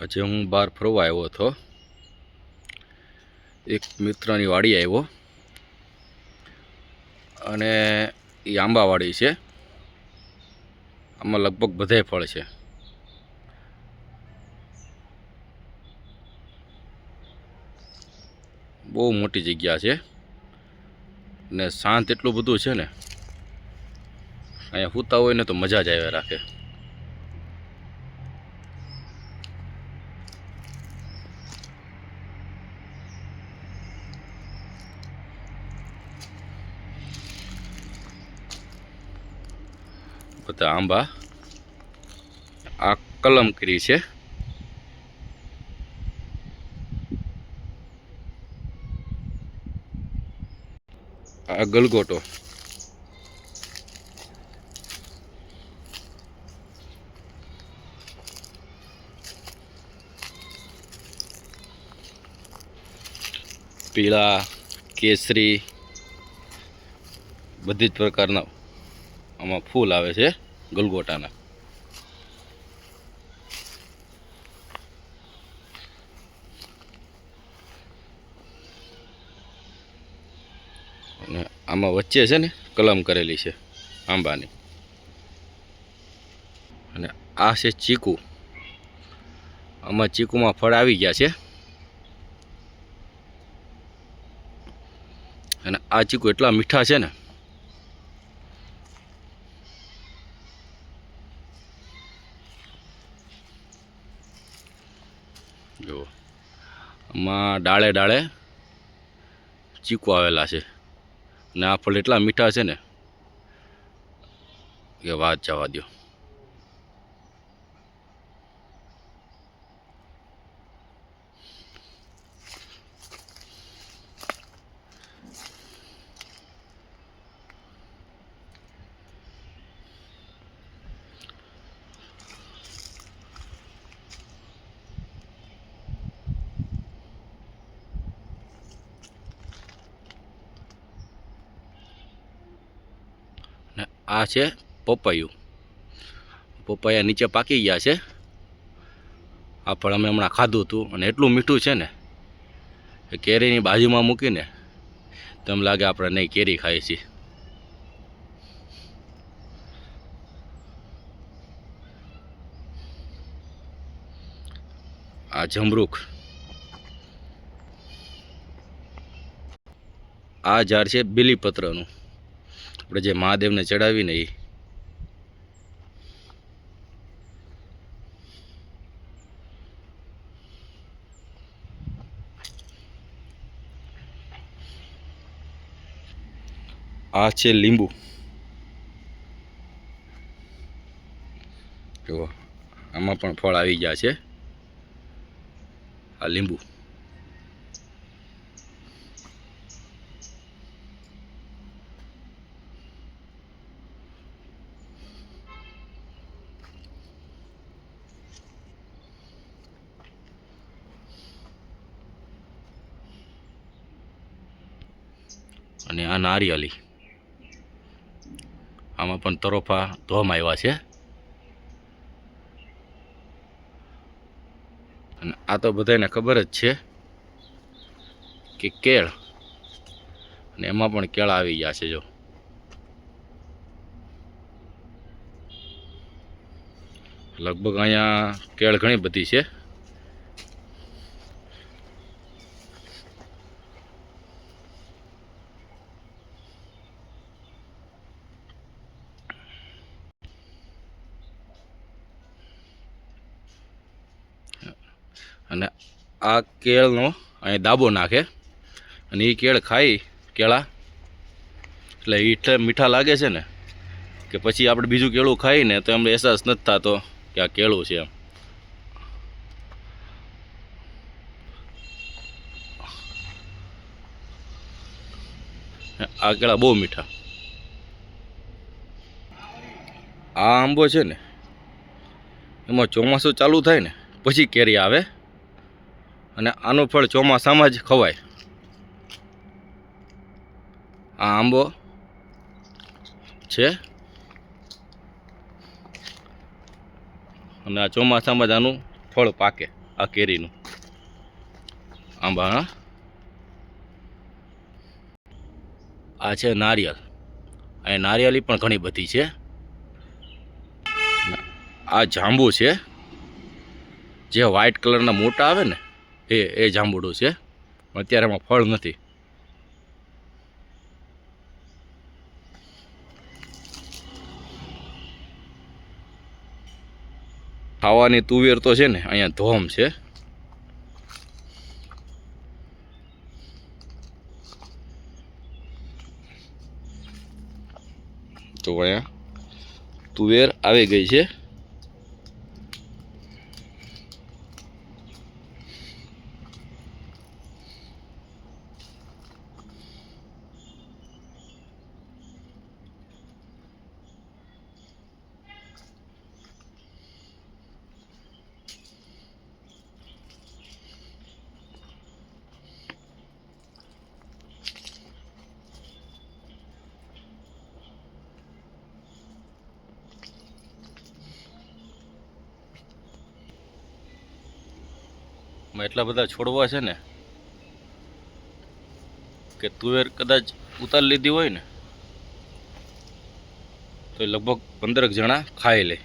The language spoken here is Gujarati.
આજે હું બહાર ફરવા આવ્યો હતો. એક મિત્રની વાડી આવ્યો. અને એ આંબાવાડી છે. આમાં લગભગ બધાય ફળ છે. બહુ મોટી જગ્યા છે. ને શાંત એટલું બધું છે ને. અહીંયા સૂતા હોય ને તો મજા જ આવ્યા રાખે. બધા આંબા આ કલમ કરી છે. આ ગલગોટો. પીળા કેસરી બધી જ પ્રકારના આમાં ફૂલ આવે છે ગલગોટાના. અને આમાં વચ્ચે છે ને કલમ કરેલી છે આંબાની. અને આ છે ચીકુ. આમાં ચીકુમાં ફળ આવી ગયા છે. અને આ ચીકુ એટલા મીઠા છે ને જુઓ આમાં ડાળે ડાળે ચીકુ આવેલા છે. ને આ ફળ એટલા મીઠા છે ને કે વાત જવા દો આ છે પપૈયું. પપૈયા નીચે પાકી ગયા છે. આ ફળ અમે હમણાં ખાધું હતું અને એટલું મીઠું છે ને, એ કેરીની બાજુમાં મૂકીને તમને લાગે આપણે નહીં કેરી ખાઈએ છીએ. આ જમરૂખ. આ ઝાડ છે બીલીપત્રનું. આપણે જે મહાદેવને ચડાવીને એ આ છે લીંબુ. જુઓ, આમાં પણ ફળ આવી ગયા છે. આ લીંબુ. અને આ નારિયેલી આમાં પણ તરોફા ધોમ આવ્યા છે. અને આ તો બધાને ખબર જ છે કે કેળ, અને એમાં પણ કેળા આવી ગયા છે જો. લગભગ અહીંયા કેળ ઘણી બધી છે. અને આ કેળનો અહીં દાબો નાખે. અને એ કેળ ખાઈ કેળા. એટલે એ મીઠા લાગે છે ને, કે પછી આપણે બીજું કેળું ખાઈને તો એમને અહેસાસ નથી થતો કે આ કેળું છે એમ. આ કેળા બહુ મીઠા. આ આંબો છે ને, એમાં ચોમાસું ચાલુ થાય ને, પછી કેરી આવે. અને આનું ફળ ચોમાસામાં જ ખવાય. આ આંબો છે. અને આ ચોમાસામાં જ આનું ફળ પાકે, આ કેરીનું. આંબા આ છે નારિયેલ. અહીં નારિયેલી પણ ઘણી બધી છે. આ જાંબુ છે. જે વ્હાઈટ કલરના મોટા આવે ને એ એ જાંબુડું છે. અત્યારે એમાં ફળ નથી. ખાવાની તુવેર તો છે ને, અહીંયા ધોમ છે. તો અહીંયા તુવેર આવી ગઈ છે. એમાં એટલા બધા છોડવા છે ને કે તુવેર કદાચ ઉતારી લીધી હોય ને, તો લગભગ પંદરક જણા ખાઈ લે.